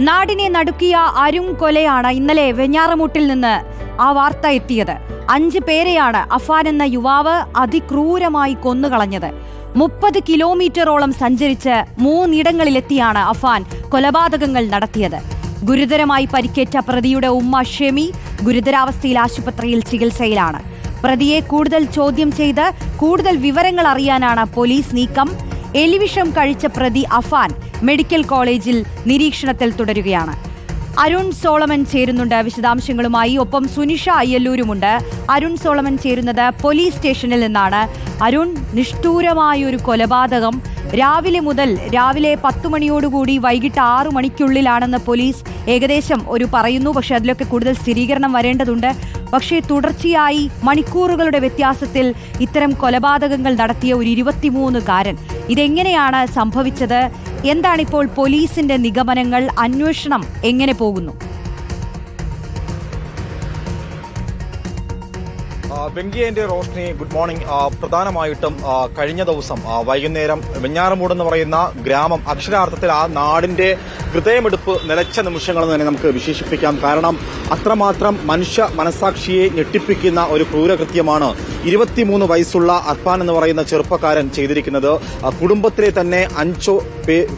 നാടിനെ നടുക്കിയ അരും കൊലയാണ് ഇന്നലെ വെഞ്ഞാറമൂട്ടിൽ നിന്ന് ആ വാർത്ത എത്തിയത്. അഞ്ച് പേരെയാണ് അഫാൻ എന്ന യുവാവ് അതിക്രൂരമായി കൊന്നുകളഞ്ഞത്. മുപ്പത് കിലോമീറ്ററോളം സഞ്ചരിച്ച് മൂന്നിടങ്ങളിലെത്തിയാണ് അഫാൻ കൊലപാതകങ്ങൾ നടത്തിയത്. ഗുരുതരമായി പരിക്കേറ്റ പ്രതിയുടെ ഉമ്മ ഷെമി ഗുരുതരാവസ്ഥയിൽ ആശുപത്രിയിൽ ചികിത്സയിലാണ്. പ്രതിയെ കൂടുതൽ ചോദ്യം ചെയ്ത് കൂടുതൽ വിവരങ്ങൾ അറിയാനാണ് പോലീസ് നീക്കം. എലിവിഷം കഴിച്ച പ്രതി അഫാൻ മെഡിക്കൽ കോളേജിൽ നിരീക്ഷണത്തിൽ തുടരുകയാണ്. അരുൺ സോളമൻ ചേരുന്നുണ്ട്. വിശദാംശങ്ങളുമായി ഒപ്പം സുനിഷ അയ്യല്ലൂരുമുണ്ട്. അരുൺ സോളമൻ ചേരുന്നത് പോലീസ് സ്റ്റേഷനിൽ നിന്നാണ്. അരുൺ നിഷ്ഠൂരമായൊരു കൊലപാതകം. രാവിലെ മുതൽ രാവിലെ പത്തു മണിയോടുകൂടി വൈകിട്ട് ആറു മണിക്കുള്ളിലാണെന്ന് പോലീസ് ഏകദേശം ഒരു പറയുന്നു. പക്ഷെ അതിലൊക്കെ കൂടുതൽ സ്ഥിരീകരണം വരേണ്ടതുണ്ട്. പക്ഷേ തുടർച്ചയായി മണിക്കൂറുകളുടെ വ്യത്യാസത്തിൽ ഇത്തരം കൊലപാതകങ്ങൾ നടത്തിയ ഒരു ഇരുപത്തിമൂന്നുകാരൻ ഇതെങ്ങനെയാണ് സംഭവിച്ചത്? എന്താണിപ്പോൾ പോലീസിന്റെ നിഗമനങ്ങൾ? അന്വേഷണം എങ്ങനെ പോകുന്നു? വെങ്കിയേന്റെ റോഷ്നി ഗുഡ് മോർണിംഗ്. പ്രധാനമായിട്ടും കഴിഞ്ഞ ദിവസം വൈകുന്നേരം വെഞ്ഞാറമൂട് എന്ന് പറയുന്ന ഗ്രാമം അക്ഷരാർത്ഥത്തിൽ ആ നാടിന്റെ ഹൃദയമെടുപ്പ് നിലച്ച നിമിഷങ്ങളെന്ന് തന്നെ നമുക്ക് വിശേഷിപ്പിക്കാം. കാരണം അത്രമാത്രം മനുഷ്യ മനസാക്ഷിയെ ഞെട്ടിപ്പിക്കുന്ന ഒരു ക്രൂരകൃത്യമാണ് ഇരുപത്തിമൂന്ന് വയസ്സുള്ള അർഫാൻ എന്ന് പറയുന്ന ചെറുപ്പക്കാരൻ ചെയ്തിരിക്കുന്നത്. കുടുംബത്തിലെ തന്നെ അഞ്ചോ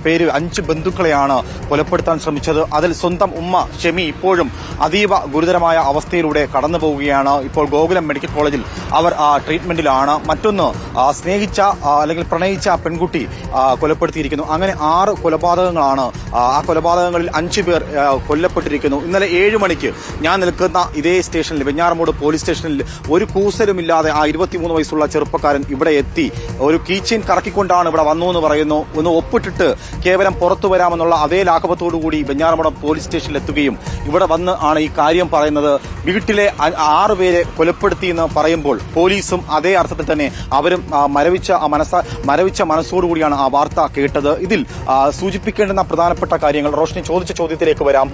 പേര് അഞ്ച് ബന്ധുക്കളെയാണ് കൊലപ്പെടുത്താൻ ശ്രമിച്ചത്. അതിൽ സ്വന്തം ഉമ്മ ഷെമി ഇപ്പോഴും അതീവ ഗുരുതരമായ അവസ്ഥയിലൂടെ കടന്നു പോവുകയാണ്. ഇപ്പോൾ ഗോകുലം മെഡിക്കൽ കോളേജിൽ അവർ ട്രീറ്റ്മെന്റിലാണ്. മറ്റൊന്ന് സ്നേഹിച്ച അല്ലെങ്കിൽ പ്രണയിച്ച പെൺകുട്ടി കൊലപ്പെടുത്തിയിരിക്കുന്നു. അങ്ങനെ ആറ് കൊലപാതകങ്ങളാണ് ആ കൊലപാതകങ്ങളിൽ അഞ്ച് പേർ കൊല്ലപ്പെട്ടിരിക്കുന്നു. ഇന്നലെ ഏഴ് മണിക്ക് ഞാൻ നിൽക്കുന്ന ഇതേ സ്റ്റേഷനിൽ വെഞ്ഞാറമൂട് പോലീസ് സ്റ്റേഷനിൽ ഒരു കൂസലുമില്ലാതെ ആ ഇരുപത്തിമൂന്ന് വയസ്സുള്ള ചെറുപ്പക്കാരൻ ഇവിടെ എത്തി. ഒരു കീച്ചെയിൻ കറക്കിക്കൊണ്ടാണ് ഇവിടെ വന്നു എന്ന് പറയുന്നു. ഒന്ന് ഒപ്പിട്ടിട്ട് കേവലം പുറത്തു വരാമെന്നുള്ള അതേ ലാഘവത്തോടുകൂടി വെഞ്ഞാറമൂട് പോലീസ് സ്റ്റേഷനിൽ എത്തുകയും ഇവിടെ വന്ന് ആണ് ഈ കാര്യം പറയുന്നത്. വീട്ടിലെ ആറുപേരെ കൊലപ്പെടുത്തിയെന്ന് പറയുമ്പോൾ പോലീസും അതേ അർത്ഥത്തിൽ തന്നെ അവരും മരവിച്ച മനസ്സ മരവിച്ച മനസ്സോടുകൂടിയാണ് ആ വാർത്ത കേട്ടത്. ഇതിൽ സൂചിപ്പിക്കേണ്ടുന്ന പ്രധാനപ്പെട്ട കാര്യങ്ങൾ റോഷനി ചോദിച്ച ചോദ്യത്തിലേക്ക് വരാം.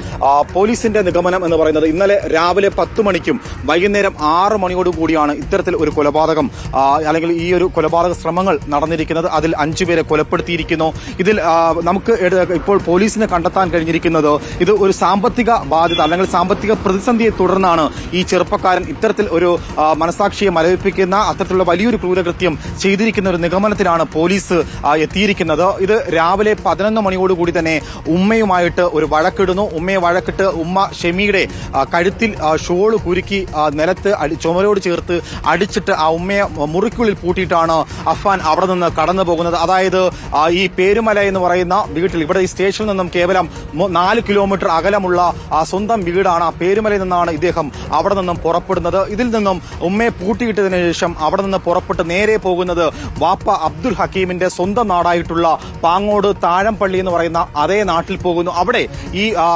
പോലീസിന്റെ നിഗമനം എന്ന് പറയുന്നത് ഇന്നലെ രാവിലെ പത്ത് മണിക്കും വൈകുന്നേരം ആറ് മണിയോടുകൂടിയാണ് ഇത്തരത്തിൽ ഒരു കൊലപാതകം അല്ലെങ്കിൽ ഈ ഒരു കൊലപാതക ശ്രമങ്ങൾ നടന്നിരിക്കുന്നത്. അതിൽ അഞ്ചുപേരെ കൊലപ്പെടുത്തിയിരിക്കുന്നു. ഇതിൽ നമുക്ക് ഇപ്പോൾ പോലീസിനെ കണ്ടെത്താൻ കഴിഞ്ഞിരിക്കുന്നത് ഇത് ഒരു സാമ്പത്തിക ബാധ്യത അല്ലെങ്കിൽ സാമ്പത്തിക പ്രതിസന്ധിയെ തുടർന്നാണ് ഈ ചെറുപ്പക്കാരൻ ഇത്തരത്തിൽ ഒരു മനസാക്ഷിയെ മരവിപ്പിക്കുന്ന അത്തരത്തിലുള്ള വലിയൊരു ക്രൂരകൃത്യം ചെയ്തിരിക്കുന്ന ഒരു നിഗമനത്തിലാണ് പോലീസ് എത്തിയിരിക്കുന്നത്. ഇത് രാവിലെ പതിനൊന്ന് മണിയോടുകൂടി തന്നെ ഉമ്മയുമായിട്ട് ഒരു വഴക്കിടുന്നു. ഉമ്മയെ വഴക്കിട്ട് ഉമ്മ ഷെമിയുടെ കഴുത്തിൽ ഷോൾ കുരുക്കി നിലത്ത് ചുമരോട് ചേർത്ത് അടിച്ചിട്ട് ആ ഉമ്മയെ മുറിക്കുള്ളിൽ പൂട്ടിയിട്ടാണ് അഫാൻ അവിടെ നിന്ന് കടന്നു പോകുന്നത് അതായത് ഈ പേരുമല എന്ന് പറയുന്ന വീട്ടിൽ. ഇവിടെ ഈ സ്റ്റേഷനിൽ നിന്നും കേവലം നാല് കിലോമീറ്റർ അകലമുള്ള ആ സ്വന്തം വീടാണ് ആ പേരുമലയിൽ നിന്നാണ് ഇദ്ദേഹം അവിടെ നിന്നും പുറപ്പെടുന്നത്. ഇതിൽ നിന്നും ഉമ്മയെ പൂട്ടിയിട്ടതിനു ശേഷം അവിടെ നിന്ന് പുറപ്പെട്ട് നേരെ പോകുന്നത് വാപ്പ അബ്ദുൽ ഹക്കീമിന്റെ സ്വന്തം നാടായിട്ടുള്ള പാങ്ങോട് താഴംപള്ളി എന്ന് പറയുന്ന അതേ നാട്ടിൽ പോകുന്നു. അവിടെ ഈ ആ,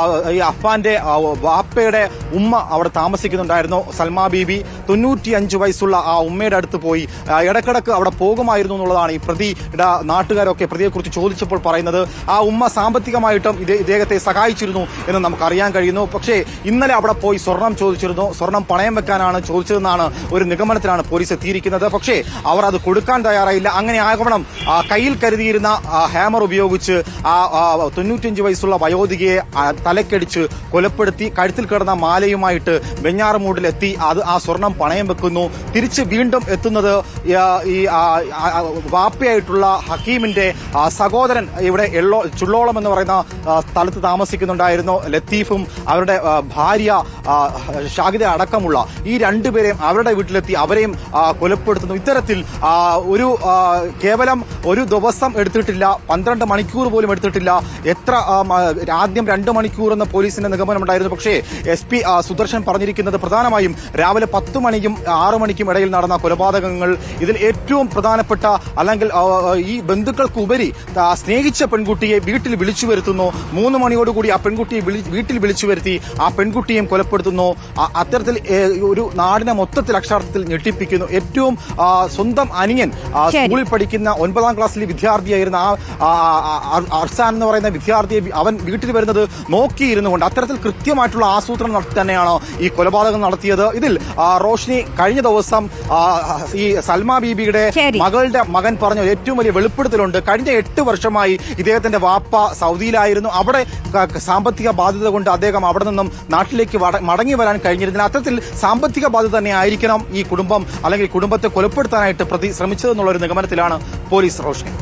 വാപ്പയുടെ ഉമ്മ അവിടെ താമസിക്കുന്നുണ്ടായിരുന്നു. സൽമാ ബീബി തൊണ്ണൂറ്റിയഞ്ച് വയസ്സുള്ള ആ ഉമ്മയുടെ അടുത്ത് പോയി. ഇടക്കിടക്ക് അവിടെ പോകുമായിരുന്നു എന്നുള്ളതാണ് ഈ പ്രതിയുടെ നാട്ടുകാരൊക്കെ പ്രതിയെക്കുറിച്ച് ചോദിച്ചപ്പോൾ പറയുന്നത് ആ ഉമ്മ സാമ്പത്തികമായിട്ടും ഇത് ഇദ്ദേഹത്തെ സഹായിച്ചിരുന്നു എന്ന് നമുക്ക് അറിയാൻ കഴിയുന്നു. പക്ഷേ ഇന്നലെ അവിടെ പോയി സ്വർണം ചോദിച്ചിരുന്നു. സ്വർണം പണയം വെക്കാനാണ് ചോദിച്ചതെന്നാണ് ഒരു നിഗമനത്തിലാണ് പോലീസ് എത്തിയിരിക്കുന്നത്. പക്ഷേ അവർ അത് കൊടുക്കാൻ തയ്യാറായില്ല. അങ്ങനെ ആകണം കയ്യിൽ കരുതിയിരുന്ന ഹാമർ ഉപയോഗിച്ച് ആ തൊണ്ണൂറ്റഞ്ച് വയസ്സുള്ള വയോധികയെ തലക്കടിച്ച് കൊലപ്പെടുത്തി കഴുത്തിൽ കിടന്ന മാലയുമായിട്ട് വെഞ്ഞാറുമൂടിലെത്തി അത് ആ സ്വർണം പണയം വെക്കുന്നു. തിരിച്ച് വീണ്ടും എത്തുന്നത് ഈ വാപ്പയായിട്ടുള്ള ഹക്കീമിന്റെ ആ, ഇവിടെ എള്ളോ ചുള്ളോളം എന്ന് പറയുന്ന സ്ഥലത്ത് താമസിക്കുന്നുണ്ടായിരുന്നു. ലത്തീഫും അവരുടെ ഭാര്യ ഷാഹിദ അടക്കമുള്ള ഈ രണ്ടുപേരെയും അവരുടെ വീട്ടിലെത്തി അവരെയും കൊലപ്പെടുത്തുന്നു. ഇത്തരത്തിൽ ഒരു കേവലം ഒരു ദിവസം എടുത്തിട്ടില്ല. പന്ത്രണ്ട് മണിക്കൂർ പോലും എടുത്തിട്ടില്ല. എത്ര ആദ്യം രണ്ട് മണിക്കൂർ എന്ന പോലീസിന്റെ നിഗമനമുണ്ടായിരുന്നു. പക്ഷേ എസ് പി സുദർശൻ പറഞ്ഞിരിക്കുന്നത് പ്രധാനമായും രാവിലെ പത്ത് മണിക്കും ആറു മണിക്കും ഇടയിൽ നടന്ന കൊലപാതകങ്ങൾ. ഇതിൽ ഏറ്റവും പ്രധാനപ്പെട്ട അല്ലെങ്കിൽ ഈ ബന്ധുക്കൾക്ക് ഉപരി ആ, സ്നേഹിച്ച പെൺകുട്ടിയെ വീട്ടിൽ വിളിച്ചു വരുത്തുന്നു. മൂന്ന് മണിയോടുകൂടി ആ പെൺകുട്ടിയെ വീട്ടിൽ വിളിച്ചു വരുത്തി ആ പെൺകുട്ടിയെയും കൊലപ്പെടുത്തുന്നു. അത്തരത്തിൽ ഒരു നാടിനെ മൊത്തത്തിൽ അക്ഷരാർത്ഥത്തിൽ ഞെട്ടിപ്പിക്കുന്നു. ഏറ്റവും സ്വന്തം അനിയൻ സ്കൂളിൽ പഠിക്കുന്ന ഒൻപതാം ക്ലാസ്സിലെ വിദ്യാർത്ഥിയായിരുന്ന ആ അർസാൻ എന്ന് പറയുന്ന വിദ്യാർത്ഥിയെ അവൻ വീട്ടിൽ വരുന്നത് നോക്കിയിരുന്നു കൊണ്ട് അത്തരത്തിൽ കൃത്യമായിട്ടുള്ള ആസൂത്രണം നടത്തി തന്നെയാണ് ഈ കൊലപാതകം നടത്തിയത്. ഇതിൽ റോഷ്നി കഴിഞ്ഞ ദിവസം ഈ സൽമാ ബീബിയുടെ മകളുടെ മകൻ പറഞ്ഞ ഏറ്റവും വലിയ വെളിപ്പെടുത്തലുണ്ട്. കഴിഞ്ഞ എട്ട് വർഷമായി ഇദ്ദേഹത്തിന്റെ വാപ്പ സൗദിയിലായിരുന്നു. അവിടെ സാമ്പത്തിക ബാധ്യത കൊണ്ട് അദ്ദേഹം അവിടെ നിന്നും നാട്ടിലേക്ക് മടങ്ങി വരാൻ കഴിഞ്ഞിരുന്നില്ല. അത്തരത്തിൽ സാമ്പത്തിക ബാധ്യത തന്നെ ആയിരിക്കണം ഈ കുടുംബം അല്ലെങ്കിൽ കുടുംബത്തെ കൊലപ്പെടുത്താനായിട്ട് പ്രതി ശ്രമിച്ചതെന്നുള്ള ഒരു നിഗമനത്തിലാണ് പോലീസ് റോഷ്നി.